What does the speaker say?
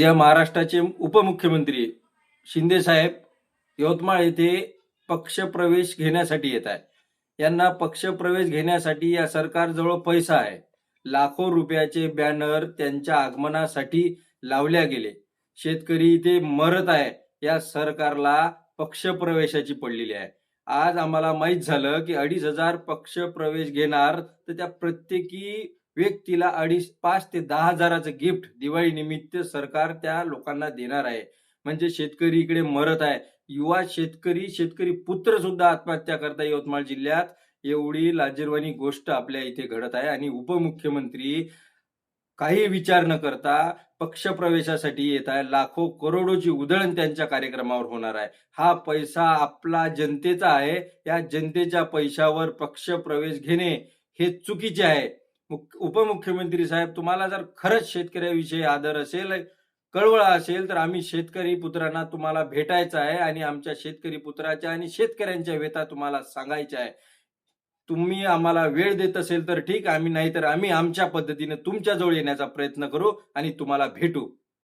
उद्या महाराष्ट्राचे उपमुख्यमंत्री शिंदे साहेब यवतमाळ येथे पक्षप्रवेश घेण्यासाठी येत आहे यांना पक्षप्रवेश घेण्यासाठी या सरकारजवळ पैसा आहे. लाखो रुपयाचे बॅनर त्यांच्या आगमनासाठी लावल्या गेले. शेतकरी इथे मरत आहे. या सरकारला पक्षप्रवेशाची पडलेली आहे. आज आम्हाला माहीत झालं की अडीच हजार पक्षप्रवेश घेणार तर त्या प्रत्येकी व्यक्तीला अडीच पाच ते दहा हजाराचं गिफ्ट दिवाळी निमित्त सरकार त्या लोकांना देणार आहे. म्हणजे शेतकरी इकडे मरत आहे. युवा शेतकरी शेतकरी पुत्र सुद्धा आत्महत्या करता यवतमाळ जिल्ह्यात. एवढी लाजीरवाणी गोष्ट आपल्या इथे घडत आहे. आणि उपमुख्यमंत्री काही विचार न करता पक्षप्रवेशासाठी येत आहे. लाखो करोडोची उधळण त्यांच्या कार्यक्रमावर होणार आहे. हा पैसा आपला जनतेचा आहे. या जनतेच्या पैशावर पक्षप्रवेश घेणे हे चुकीचे आहे. उपमुख्यमंत्री साहेब तुम्हाला जर खरंच शेतकऱ्याविषयी आदर असेल कळवळ असेल तर आम्ही शेतकरी पुत्रांना तुम्हाला भेटायचं आहे आणि आमच्या शेतकरी पुत्राच्या आणि शेतकऱ्यांच्या व्यथा तुम्हाला सांगायच्या आहे. तुम्ही आम्हाला वेळ देत असेल तर ठीक आम्ही नाही तर आम्ही आमच्या पद्धतीने तुमच्याजवळ येण्याचा प्रयत्न करू आणि तुम्हाला भेटू.